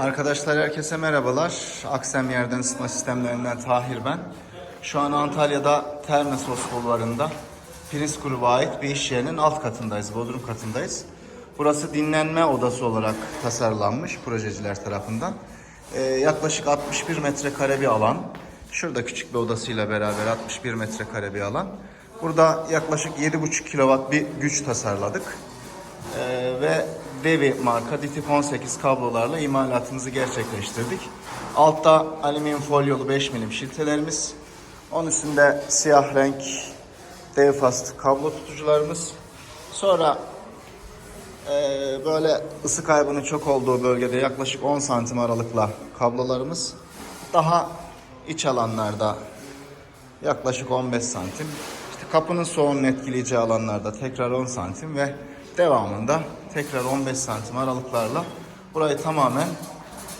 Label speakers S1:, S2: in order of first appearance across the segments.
S1: Arkadaşlar herkese merhabalar. Aksem Yerden Isıtma Sistemlerinden Tahir ben. Şu an Antalya'da Termesos bulvarında Prins Grubu'na ait bir iş yerinin alt katındayız, bodrum katındayız. Burası dinlenme odası olarak tasarlanmış projeciler tarafından. Ee, yaklaşık 61 metrekare bir alan. Şurada küçük bir odasıyla beraber 61 metrekare bir alan. Burada yaklaşık 7,5 kW bir güç tasarladık. Ee, ve Devi marka DTIP 18 kablolarla imalatımızı gerçekleştirdik. Altta alüminyum folyolu 5 milim şiltelerimiz. Onun üstünde siyah renk dev fast kablo tutucularımız. Sonra e, böyle ısı kaybının çok olduğu bölgede yaklaşık 10 santim aralıkla kablolarımız. Daha iç alanlarda yaklaşık 15 santim. İşte kapının soğunun etkileyici alanlarda tekrar 10 santim ve devamında tekrar 15 santim aralıklarla burayı tamamen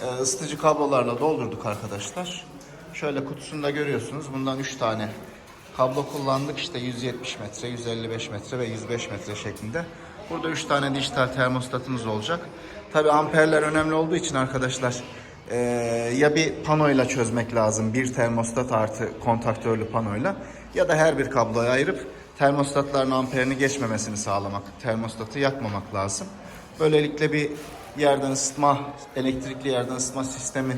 S1: e, ısıtıcı kablolarla doldurduk arkadaşlar. Şöyle kutusunda görüyorsunuz. Bundan 3 tane kablo kullandık. İşte 170 metre, 155 metre ve 105 metre şeklinde. Burada 3 tane dijital termostatımız olacak. Tabi amperler önemli olduğu için arkadaşlar ee, ya bir panoyla çözmek lazım. Bir termostat artı kontaktörlü panoyla ya da her bir kabloya ayırıp termostatların amperini geçmemesini sağlamak, termostatı yakmamak lazım. Böylelikle bir yerden ısıtma, elektrikli yerden ısıtma sistemi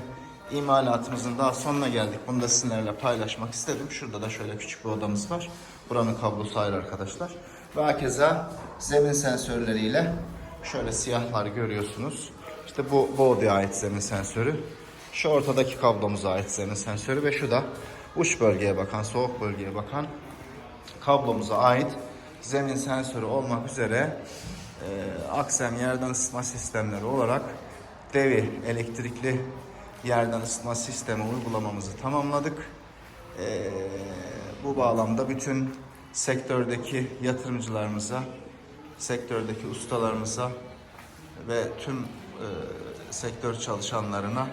S1: imalatımızın daha sonuna geldik. Bunu da sizinlerle paylaşmak istedim. Şurada da şöyle küçük bir odamız var. Buranın kablosu ayrı arkadaşlar. Ve hakeza zemin sensörleriyle şöyle siyahlar görüyorsunuz. İşte bu body'ye ait zemin sensörü. Şu ortadaki kablomuza ait zemin sensörü ve şu da uç bölgeye bakan, soğuk bölgeye bakan kablomuza ait zemin sensörü olmak üzere e, Aksem yerden ısıtma sistemleri olarak Devi elektrikli yerden ısıtma sistemi uygulamamızı tamamladık. E, bu bağlamda bütün sektördeki yatırımcılarımıza, sektördeki ustalarımıza ve tüm e, sektör çalışanlarına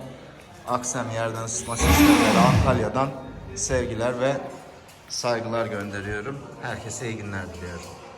S1: Aksem Yerden Isıtma Sistemleri Antalya'dan sevgiler ve saygılar gönderiyorum. Herkese iyi günler diliyorum.